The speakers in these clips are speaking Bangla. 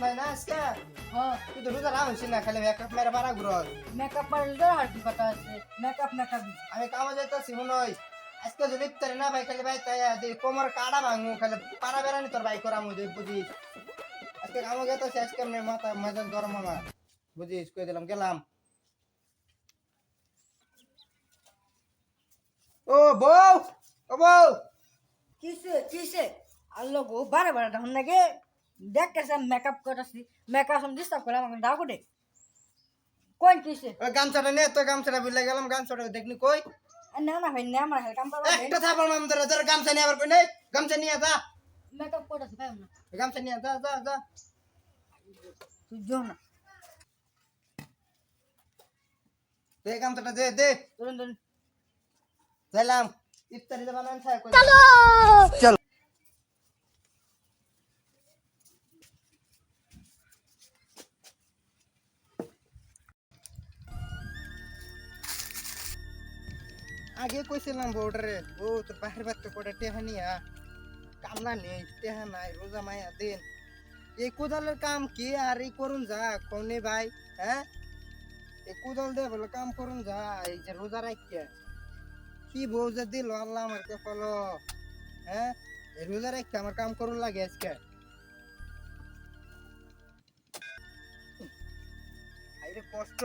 আজকে? হ্যাঁ তুই তো রোজা রাম হইছিস না খালি মেকআপ মেরে পারা ঘুরো মেকআপ মারলে আর কি কথা আছে? মেকআপ মেকআপ আমি কামে যাইতাছি মনে হয়। আজকে যদি ইফতারি না ভাই খালি ভাই তাই যে কোমর কাটা ভাঙু খালি পারা বেড়ানি তোর ভাই করাম বুঝি বুঝিস? আজকে কামে যাইতাছি আজকে এমনি মাথা মেজাজ গরম আমার বুঝিস কই দিলাম গেলাম। ও বউ ও বউ। কিসে কিসে? আল্লো গো বারে বারে তখন নাকি? দেখ কেসে মেকআপ করতেছি মেকআপ সব ডিস্টার্ব করে আমাকে দাও করে কোন কিসে? ওই গামছাটা নে তো গামছাটা বিলে গেলাম গামছাটা দেখনি কই? না না ভাই না আমার কাম করবে একটা থাপড় মাম ধরে ধরে গামছা নিয়ে আবার কই? নেই গামছা নিয়ে যা। মেকআপ করতেছি ভাই না। গামছা নিয়ে যা যা যা। তুই যাও না। দে গামছাটা দে দে। ধরুন যাইলাম ইফতারি দে কই? চলো! চল। আগে কইছিলাম বউটারে ও তোর বাহির বাচ্চা কোটা টেহা নিয়া? কামলা নেই, টেহা নাই, রোজা মায়া দিন। এই কোদালের কাম কি আর এই করুন যা কমনে ভাই হ্যাঁ? এই কোদাল দিয়ে বলে, কাম করুন যা, এই যে রোজা রাখিয়া। কি বউ যে দিল, আল্লাহ আমার কপাল হ্যাঁ? এই রোজা রাখতে আমার কাম করুন লাগে আজকে। আরে কষ্ট।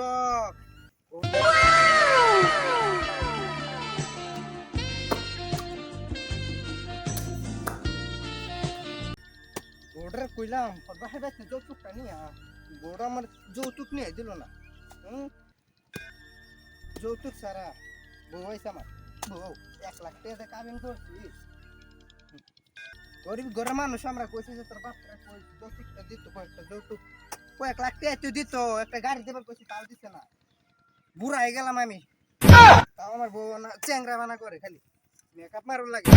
বউটার কইলাম বাহির বাচ্চা যৌতুকটা নিয়ে বউটা আমার যৌতুক নিয়ে দিল না হুম যৌতুক সারা বউ হয়েছে আমার বউ এক লাখ টাকা কাবিন করছিস গরিব ঘরের মানুষ আমরা কইছি যে তোর বাপরা কই যৌতুকটা দিত কয়েকটা যৌতুক কয়েক লাখ টাকা তুই দিত একটা গাড়ি দেবার কইছি তাও দিছে না বুড়া হয়ে গেলাম আমি তাও আমার বউ না চ্যাংরা বানা করে খালি মেকআপ মারুন লাগে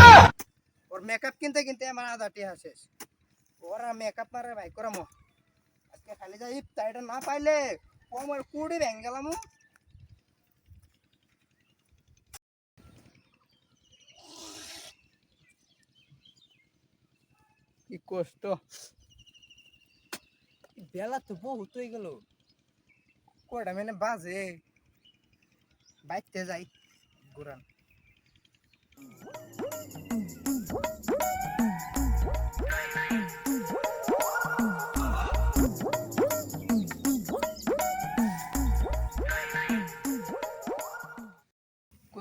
ওর মেকআপ কিনতে কিনতে আমার আধা টিহা শেষ ওরা মেকআপ মারে ভাই করামো আজকে খালি যাই ইফতারিটা না পাইলে ও আমার কুড়ি ভেঙে গেলাম কি কষ্ট। বেলা তো বহুত হয়ে গেল। কয়টা মানে বাজে? বাইতে যাই, ঘুরান।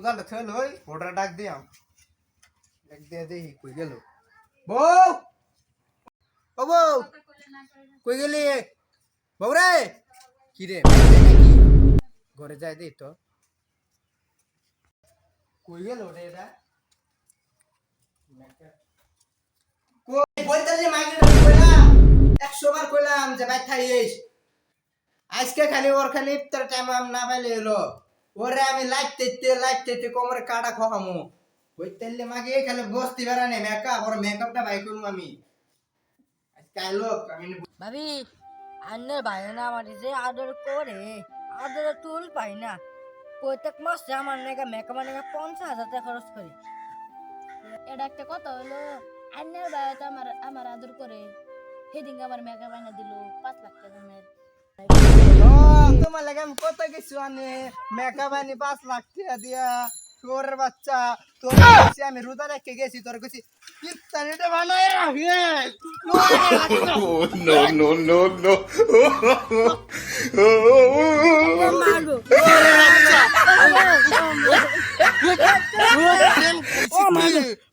কোদালটা থেল ওই ওটা ডাক দিয়াম ডাক দিয়ে দেখি কই গেল বউ ও বউ কই গেলি বউ রে কি রে বাইরে নাকি ঘরে যাই দেই তো কই গেল রে এটা কই বলতে যে মাইকে কইলাম একশো বার কইলাম যে ভাই থাইস আজকে খালি ওর খালি ইফতার টাইম আম না পাইলে এলো ওরে আমি লাইট তেতে লাইট তেতে কোমরে কাটা খাওয়ামু ওই তেলে মাগে খালি বসতি বেড়ানে মেকআপ ওর মেকআপটা বাই করব আমি। আইলো আমি ভাবি আন্নের ভাই না আমার যে আদর করে আদর তুল পাই না। প্রত্যেক মাসে আমার নাকি মেকআপ নাকি পঞ্চাশ হাজার টাকা খরচ করি। এটা একটা কথা হলো আন্যার ভাই তো আমার আমার আদর করে সেদিন আমার মেকআপ আইনা দিল পাঁচ লাখ টাকা তোমার লাগে আমি কত কিছু আনি? মেকআপ আনি পাঁচ লাখ টাকা দিয়া। তোর বাচ্চা তোর কাছে আমি রোজা রেখে গেছি তোর কাছে বানায় রাখে. মারবো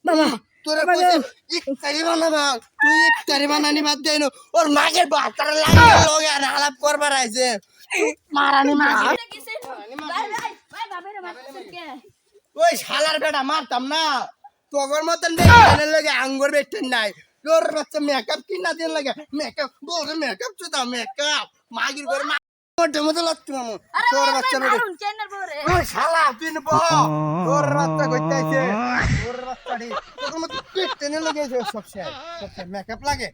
বাবা। তোরা কইছে ইফতারি বানাবা তুই ইফতারি বানানি বাদ দেই ওর মাকে বাতার লাগে লগে আর আলাপ করবার আইছে। মারানি মা। ভাই ভাই ভাই বাবার মারতেছেন কে? ওই শালার বেটা মারতাম না। তোগর মতন বেটানের লগে আঙ্গুর বেটেন নাই। তোর বাচ্চা মেকআপ কিনা দিন লাগে। মেকআপ বল মেকআপ চুদা মেকআপ মাগির করে মা মোটে মতো লাগতো মামু। তোর বাচ্চা বেটা শালা তুই তোর বাচ্চা কইতাইছে তো তোর মতো পেট টেনে লাগে সব শেয়ার সব মেকআপ লাগে।